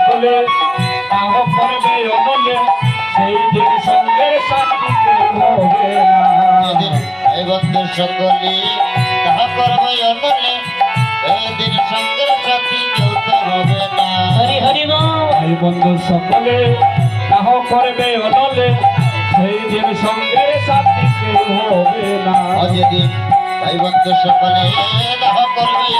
সকলে আহ করবে অমলে সেই দিন সঙ্গে শান্তিতে হবে এই বন্ধু সকলে তাহা করবে অনলে সেদিন সঙ্গের সাথী কেউ তো হবে না। হরি হরি ভাই বন্ধু সকলে আহ করবে অনলে সেই দিন সঙ্গে শান্তিতে হবে না। যেদিন ভাই বন্ধু সকলে তাহা করবে